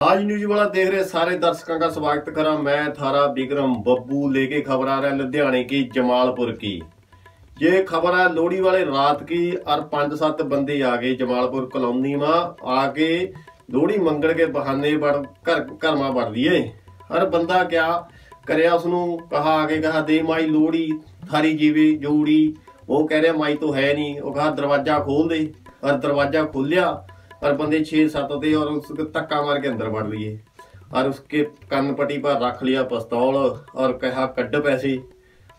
आज न्यूज वाला देख रहे सारे दर्शकों का स्वागत करा मैं थारा विक्रम बब्बू लेके खबर आ रहा है लुधियाने की जमालपुर की ये खबर है लोहड़ी वाले रात की और पांच सात बंदे आ गए जमालपुर कॉलोनी में आके लोहड़ी मंगल के बहाने बड़ घर घर में बढ़ लिए और बंदा क्या करिया उसनु कहा आगे कहा दे माई लोहड़ी थारी जीवे जोड़ी वो कह रहा माई तो है नहीं वो कहा दरवाजा खोल दे और दरवाजा खोलिया और बंदे छह सात थे और उसको धक्का मार के अंदर बढ़ लिए और उसके कान पट्टी पर रख लिया पिस्तौल और कहा कड्ड पैसे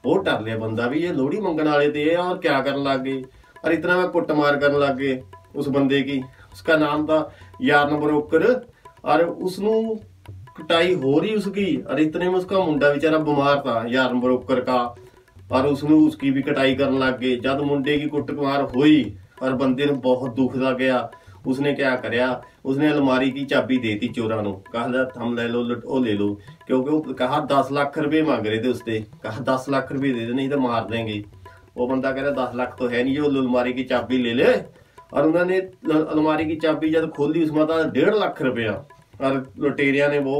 वो डर लिया बंदा भी ये लोहड़ी मंगन वाले थे और क्या करने लग गए और इतना में कुट मार करने लग गए उस बंदे की उसका नाम था यार बरोकर और उसनु कटाई हो रही उसकी और इतने में उसका मुंडा बेचारा बीमार था यार बरोकर का और उसने उसकी भी कटाई करने लग गए जब मुंडे की कुटमार हुई और बंदे ने बहुत दुख दा गया उसने क्या करया उसने अलमारी की चाबी देती चोरा नु कहा हम ले लो लुट- ओ ले लो क्योंकि वो कहा दस लाख रुपए मांग रहे थे उससे कहा दस लाख रुपए दे दे नहीं तो मार देंगे वो बंदा कह रहा दस लाख तो है नहीं जो अलमारी की चाबी ले ले और उन्होंने ल- अलमारी की चाबी जब खोली उसमें था डेढ़ लाख रुपया और लुटेरिया ने वो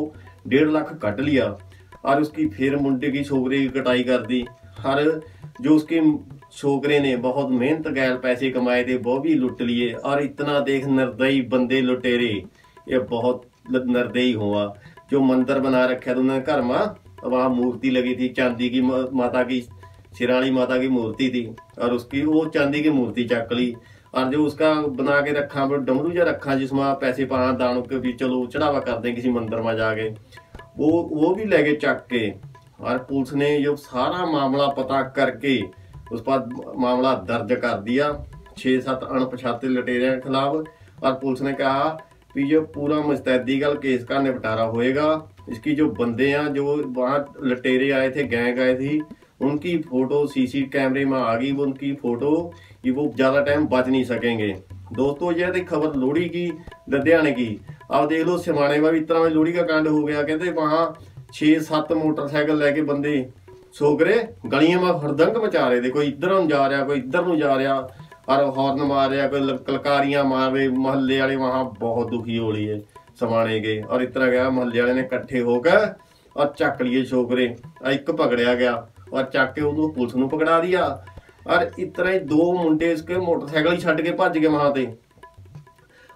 डेढ़ लाख कट लिया और उसकी फिर मुंडे की छोकरे की कटाई कर दी हर जो उसके छोकरे ने बहुत मेहनत गैर पैसे कमाए थे, वो भी लुट लिए और इतना देख निर्दयी बंदे लुटेरे। ये बहुत निर्दयी हुआ। जो मंदिर बना रखा था उन्होंने घर में वहाँ मूर्ति लगी थी, चांदी की माता की सिरानी माता की मूर्ति थी और उसकी, वो चांदी की मूर्ति चक ली और जो उसका बना के रखा डमरू जा रखा, जिसमें पैसे पा दानों के भी चलो, चढ़ावा कर दें किसी मंदिर में जाके। वो वो भी ले चक के और पुलिस ने जो सारा मामला पता करके उस पर मामला दर्ज कर दिया छह सात अणपछाते लटेरियों के खिलाफ और पुलिस ने कहा कि ये पूरा मुस्तैदी का केस का निपटारा होएगा इसकी जो बंदे हैं जो वहाँ लटेरे आए थे गैंग आए थी उनकी फोटो सीसी कैमरे में आ गई वो उनकी फोटो कि वो ज्यादा टाइम बच नहीं सकेंगे दोस्तों यह थी खबर लोहड़ी की लुधियाने की अब देख लो सिमाने में भी इतना में लोहड़ी का कांड हो गया कहते वहां छह सात मोटरसाइकिल लेके बंदे छोकरे गलियां में हरदंग मचा रहे थे कोई इधर ਨੂੰ ਜਾ ਰਿਹਾ ਕੋਈ ਇੱਧਰ ਨੂੰ ਜਾ ਰਿਹਾ ਔਰ ਹੌਰਨ ਮਾਰ ਰਿਹਾ ਕੋਈ ਲ- ਕਲਕਾਰੀਆਂ ਮਾਰ ਰਹੇ ਮਹੱਲੇ ਵਾਲੇ ਵਹਾਂ ਬਹੁਤ ਦੁਖੀ ਹੋ ਲਈ ਹੈ ਸਮਾਣੇ ਗਏ ਔਰ ਇਤਨਾ ਗਿਆ ਮਹੱਲੇ ਵਾਲੇ ਨੇ ਇਕੱਠੇ ਹੋ ਕੇ ਔਰ ਚੱਕ ਲਈਏ ਛੋਕਰੇ ਆ ਇੱਕ ਪਕੜਿਆ ਗਿਆ ਔਰ ਚੱਕ ਕੇ ਉਹਨੂੰ ਪੁਲਿਸ ਨੂੰ ਪਕੜਾ ਦਿਆ ਔਰ ਇਤਨਾ ਹੀ ਦੋ ਮੁੰਡੇ ਇਸਕੇ ਮੋਟਰਸਾਈਕਲ ਹੀ ਛੱਡ ਕੇ ਭੱਜ ਗਏ ਵਹਾਂ ਤੇ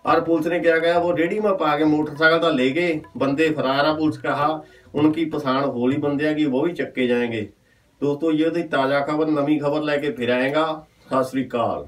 और पुलिस ने क्या कहा वो रेडी में पा के मोटरसाइकिल तो ले गए बंदे फरार है पुलिस कहा उनकी पछाण होली बंदे की वो भी चक्के जाएंगे दोस्तों ये थी ताजा खबर नवी खबर लेके फिर आएगा सत श्री अकाल